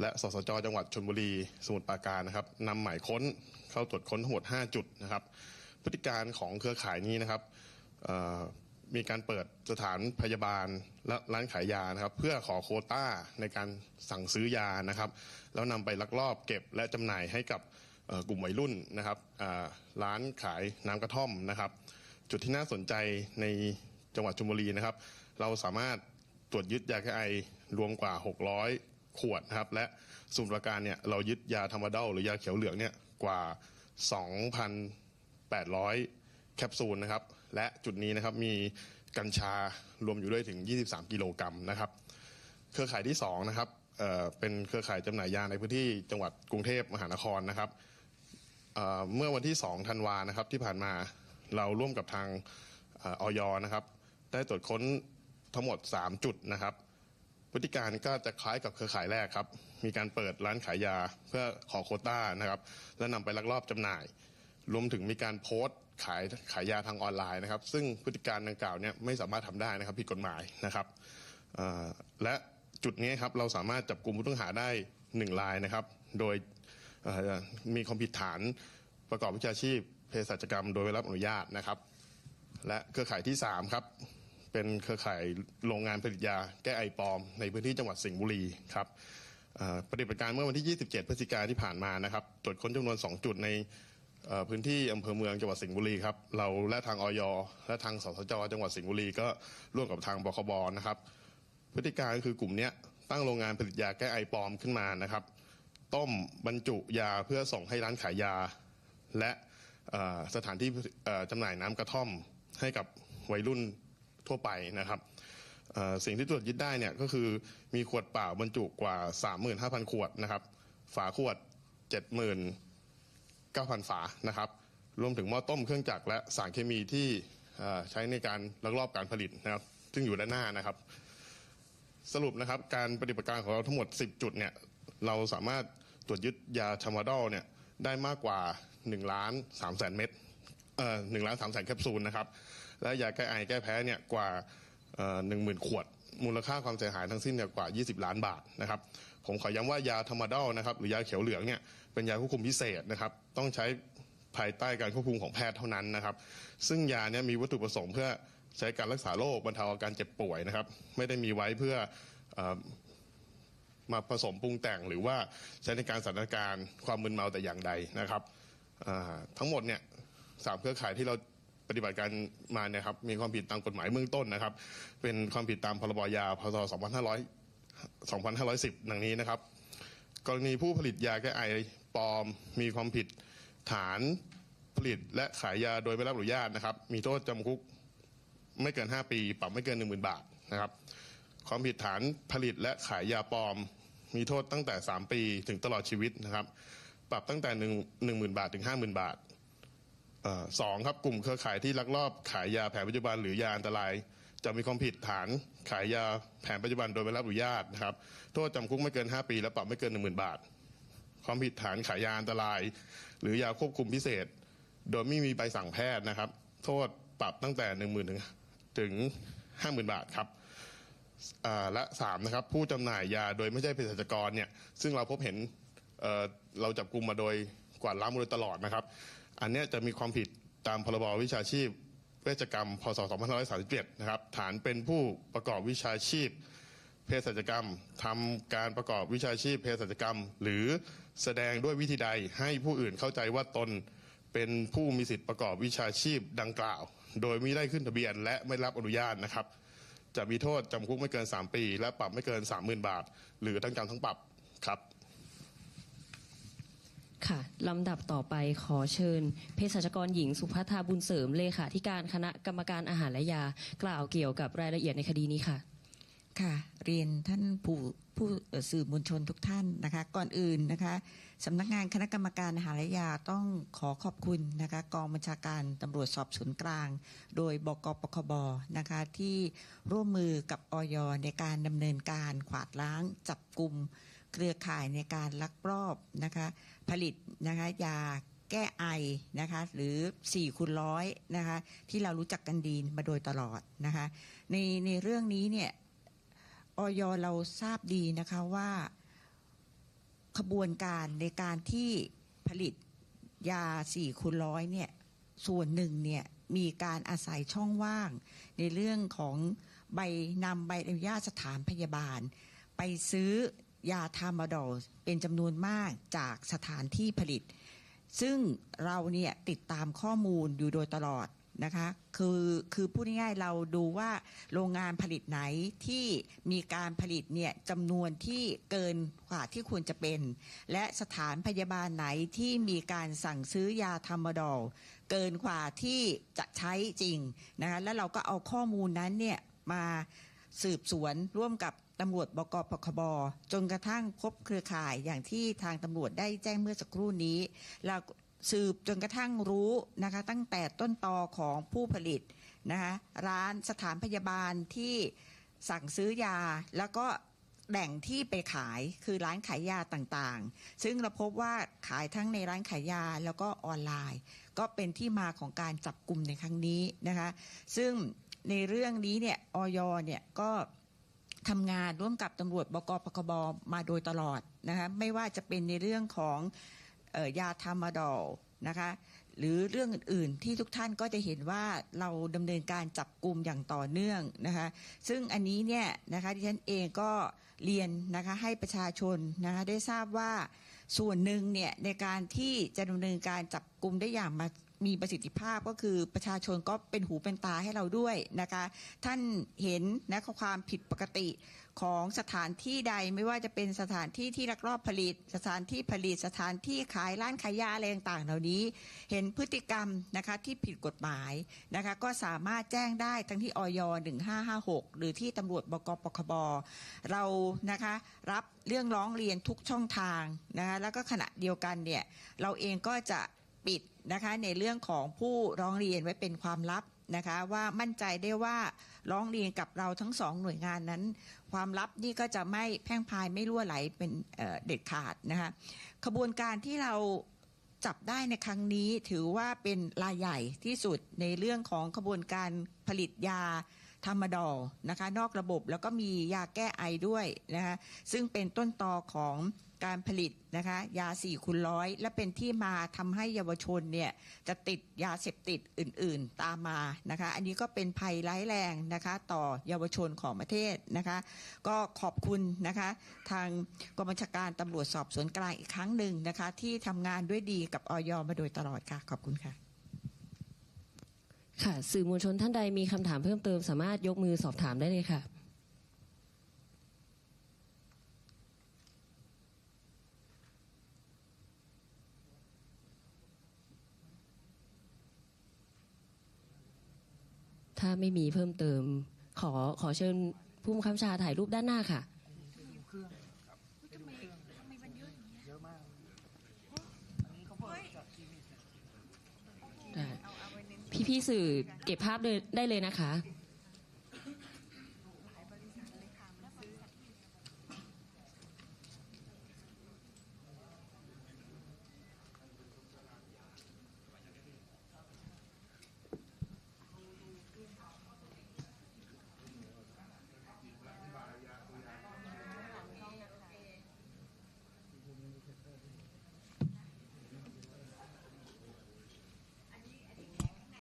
และสสจจังหวัดชลบุรี สมุทรปราการนะครับนำหมายค้นเข้าตรวจค้นทั้งหมด 5 จุดนะครับ พฤติการของเครือข่ายนี้นะครับมีการเปิดสถานพยาบาลและร้านขายยานะครับ เพื่อขอโคต้าในการสั่งซื้อยานะครับ แล้วนำไปลักลอบเก็บและจำหน่ายให้กับกลุ่มวัยรุ่นนะครับร้านขายน้ำกระท่อมนะครับ จุดที่น่าสนใจในจังหวัดชลบุรีนะครับ เราสามารถตรวจยึดยาแก้ไอรวมกว่า 600 ขวดนะครับ และสมุทรปราการเนี่ยเรายึดยาธรรมดอลหรือยาเขียวเหลืองเนี่ยกว่า 2,800 แคปซูลนะครับ และจุดนี้นะครับมีกัญชารวมอยู่ด้วยถึง 23 กิโลกรัมนะครับ เครือข่ายที่2นะครับเเป็นเครือข่ายจำหน่ายยาในพื้นที่จังหวัดกรุงเทพมหานครนะครับเเมื่อวันที่2ธันวานะครับที่ผ่านมาเราร่วมกับทางออยนะครับ ได้ตรวจค้นทั้งหมด 3 จุดนะครับ พฤติการก็จะคล้ายกับเครือข่ายแรกครับ มีการเปิดร้านขายยาเพื่อขอโคต้านะครับ และนำไปลักลอบจำหน่าย รวมถึงมีการโพสต์ขายขายยาทางออนไลน์นะครับ ซึ่งพฤติการดังกล่าวเนี่ยไม่สามารถทำได้นะครับผิดกฎหมายนะครับและจุดนี้ครับเราสามารถจับกลุ่มผู้ต้องหาได้หนึ่งรายนะครับ โดยมีความผิดฐานประกอบวิชาชีพเภสัชกรรม โดยไม่รับอนุญาตนะครับ และเครือข่ายที่3ครับ เป็นเครือข่ายโรงงานผลิตยาแก้ไอปลอม ในพื้นที่จังหวัดสิงห์บุรีครับปฏิบัติการเมื่อวันที่ 27 พฤศจิกายนที่ผ่านมานะครับตรวจค้นจำนวน 2 จุดในพื้นที่อำเภอเมืองจังหวัดสิงห์บุรีครับเราและทางออยและทางสสจจังหวัดสิงห์บุรีก็ร่วมกับทางบคบนะครับ พฤติการก็คือกลุ่มนี้ตั้งโรงงานผลิตยาแก้ไอปลอมขึ้นมานะครับ ต้มบรรจุยาเพื่อส่งให้ร้านขายยา และสถานที่เอ่อจำหน่ายน้ำกระท่อมให้กับวัยรุ่น ทั่วไปนะครับสิ่งที่ตรวจยึดได้เนี่ยก็คือมีขวดเปล่าบรรจุกว่า 35,000 ขวดนะครับ ฝาขวด 79,000 ฝานะครับ รวมถึงหม้อต้มเครื่องจักรและสารเคมีที่ใช้ในการลักลอบการผลิตนะครับ ซึ่งอยู่ด้านหน้านะครับ สรุปนะครับการปฏิบัติการของเราทั้งหมด 10 จุดเนี่ยเราสามารถตรวจยึดยาชามาดอลเนี่ยได้มากกว่า1ล้าน3แสนเม็ดเอ่อหนึ่งล้านสามแสนแคปซูลนะครับ และยาแก้ไอแก้แพ้เนี่ยกว่าหนึ่งหมื่นขวด มูลค่าความเสียหายทั้งสิ้นเนี่ยกว่า 20 ล้านบาทนะครับผมขอย้ำว่ายาธรรมดอลนะครับหรือยาเขียวเหลืองเนี่ยเป็นยาควบคุมพิเศษนะครับต้องใช้ภายใต้การควบคุมของแพทย์เท่านั้นนะครับ ซึ่งยาเนี่ยมีวัตถุประสงค์เพื่อใช้การรักษาโรคบรรเทาอาการเจ็บป่วยนะครับ ไม่ได้มีไว้เพื่ออมาผสมปรุงแต่งหรือว่าใช้ในการสถานการณ์ความมึนเมาแต่อย่างใดนะครับทั้งหมดเนี่ยสามเครือข่ายที่เรา ปฏิบัติการมาเนี่ยครับมีความผิดตามกฎหมายเบื้องต้นนะครับ เป็นความผิดตามพรบยาพศ2500 2510ดังนี้นะครับ กรณีผู้ผลิตยาแก้ไอปลอม มีความผิดฐานผลิตและขายยาโดยไม่รับอนุญาตนะครับ มีโทษจำคุกไม่เกิน 5 ปี ปรับไม่เกิน 10,000 บาทนะครับ ความผิดฐานผลิตและขายยาปลอม มีโทษตั้งแต่ 3 ปีถึงตลอดชีวิตนะครับ ปรับตั้งแต่ 1 1 0,000 บาทถึง 50,000 บาท สองครับกลุ่มเครือข่ายที่ลักลอบขายยาแผนปัจจุบันหรือยาอันตราย จะมีความผิดฐานขายยาแผนปัจจุบันโดยไม่รับอนุญาตนะครับโทษจำคุกไม่เกิน 5 ปี และปรับไม่เกิน 10,000 บาท ความผิดฐานขายยาอันตราย หรือยาควบคุมพิเศษ โดยไม่มีใบสั่งแพทย์นะครับ โทษปรับตั้งแต่ 10,000ถึงถึง50,000 บาทครับและสามนะครับผู้จำหน่ายยาโดยไม่ใช่เภสัชกรเนี่ยซึ่งเราพบเห็นเเราจับกลุ่มมาโดยกวาดล้างมาโดยตลอดนะครับ อันนี้จะมีความผิดตามพรบวิชาชีพเวชกรรม พศ 2537 นะครับ ฐานเป็นผู้ประกอบวิชาชีพเภสัชกรรมทำการประกอบวิชาชีพเภสัชกรรม หรือแสดงด้วยวิธีใดให้ผู้อื่นเข้าใจว่าตนเป็นผู้มีสิทธิประกอบวิชาชีพดังกล่าว โดยไม่ได้ขึ้นทะเบียน และไม่รับอนุญาตนะครับ จะมีโทษจำคุกไม่เกิน 3 ปี และปรับไม่เกิน 30,000 บาท หรือทั้งจำทั้งปรับครับ ค่ะ ลำดับต่อไปขอเชิญเภสัชกรหญิงสุภัทาบุญเสริมเลขาธิการคณะกรรมการอาหารและยา กล่าวเกี่ยวกับรายละเอียดในคดีนี้ค่ะ ค่ะ เรียนท่านผู้ผู้สื่อมวลชนทุกท่านนะคะ ก่อนอื่นนะคะสำนักงานคณะกรรมการอาหารและยาต้องขอขอบคุณนะคะกองบัญชาการตำรวจสอบสวนกลาง โดยบกปคบนะคะที่ร่วมมือกับออยในการดำเนินการขวาดล้างจับกลุ่ม เครือข่ายในการลักลอบนะคะผลิตนะคะยาแก้ไอนะคะหรือ4คูณร้อยนะคะที่เรารู้จักกันดีมาโดยตลอดนะคะในในเรื่องนี้เนี่ยออยเราทราบดีนะคะว่าขบวนการในการที่ผลิตยา4คูณร้อยเนี่ยส่วนหนึ่งเนี่ยมีการอาศัยช่องว่าง ในเรื่องของใบนำใบอนุญาตสถานพยาบาล ไปซื้อ ยาทามาดอลเป็นจำนวนมากจากสถานที่ผลิต ซึ่งเราเนี่ยติดตามข้อมูลอยู่โดยตลอดนะคะคือคือพูดง่ายๆเราดูว่าโรงงานผลิตไหนที่มีการผลิตเนี่ยจำนวนที่เกินกว่าที่ควรจะเป็น และสถานพยาบาลไหนที่มีการสั่งซื้อยาทามดอลเกินกว่าที่จะใช้จริงนะคะแล้วเราก็เอาข้อมูลนั้นเนี่ยมาสืบสวนร่วมกับ ตำรวจบกปคบจนกระทั่งพบเครือข่ายอย่างที่ทางตำรวจได้แจ้งเมื่อสักครู่นี้ เราสืบจนกระทั่งรู้นะคะตั้งแต่ต้นตอของผู้ผลิตนะคะร้านสถานพยาบาลที่สั่งซื้อยาแล้วก็แหล่งที่ไปขายคือร้านขายยาต่างๆ ซึ่งเราพบว่าขายทั้งในร้านขายยาแล้วก็ออนไลน์ ก็เป็นที่มาของการจับกลุ่มในครั้งนี้นะคะ ซึ่งในเรื่องนี้เนี่ยออยเนี่ยก็ ทำงานร่วมกับตำรวจบกปคบมาโดยตลอดนะคะไม่ว่าจะเป็นในเรื่องของออยาทามาดอลนะคะหรือเรื่องอื่นๆที่ทุกท่านก็จะเห็นว่าเราดำเนินการจับกลุ่มอย่างต่อเนื่องนะคะซึ่งอันนี้เนี่ยนะคะดิฉันเองก็เรียนนะคะให้ประชาชนนะคะได้ทราบว่าส่วนหนึ่งเนี่ยในการที่จะดำเนินการจับกลุ่มได้อย่างมา มีประสิทธิภาพก็คือประชาชนก็เป็นหูเป็นตาให้เราด้วยนะคะ ท่านเห็นนะคะความผิดปกติของสถานที่ใดไม่ว่าจะเป็นสถานที่ที่ลักลอบผลิต สถานที่ผลิตสถานที่ขายร้านขายยาอะไรต่างๆ เหล่านี้ เห็นพฤติกรรมนะคะที่ผิดกฎหมายนะคะก็สามารถแจ้งได้ทั้งที่ออย1556 หรือที่ตำรวจบกปคบเรานะคะรับเรื่องร้องเรียนทุกช่องทางนะคะแล้วก็ขณะเดียวกันเนี่ยเราเองก็จะ ปิดนะคะในเรื่องของผู้ร้องเรียนไว้เป็นความลับนะคะว่ามั่นใจได้ว่าร้องเรียนกับเราทั้งสองหน่วยงานนั้น ความลับนี่ก็จะไม่แพร่งพายไม่รั่วไหลเป็นเเด็ดขาดนะคะขบวนการที่เราจับได้ในครั้งนี้ถือว่าเป็นรายใหญ่ที่สุดในเรื่องของขบวนการผลิตยา ธรรมดอลนะคะนอกระบบแล้วก็มียาแก้ไอด้วยนะคะซึ่งเป็นต้นตอของการผลิตนะคะยาสี่คูณร้อยและเป็นที่มาทำให้เยาวชนเนี่ยจะติดยาเสพติดอื่นๆตามมานะคะอันนี้ก็เป็นภัยร้ายแรงนะคะต่อเยาวชนของประเทศนะคะก็ขอบคุณนะคะทางกองบัญชาการตำรวจสอบสวนกลางอีกครั้งหนึ่งนะคะที่ทำงานด้วยดีกับออยมาโดยตลอดค่ะ ขอบคุณค่ะ ค่ะ สื่อมวลชนท่านใดมีคำถามเพิ่มเติม สามารถยกมือสอบถามได้เลยค่ะ ถ้าไม่มีเพิ่มเติม ขอขอเชิญผู้บังคับชาถ่ายรูปด้านหน้าค่ะ ได้ พี่ๆสื่อเก็บภาพได้เลยนะคะ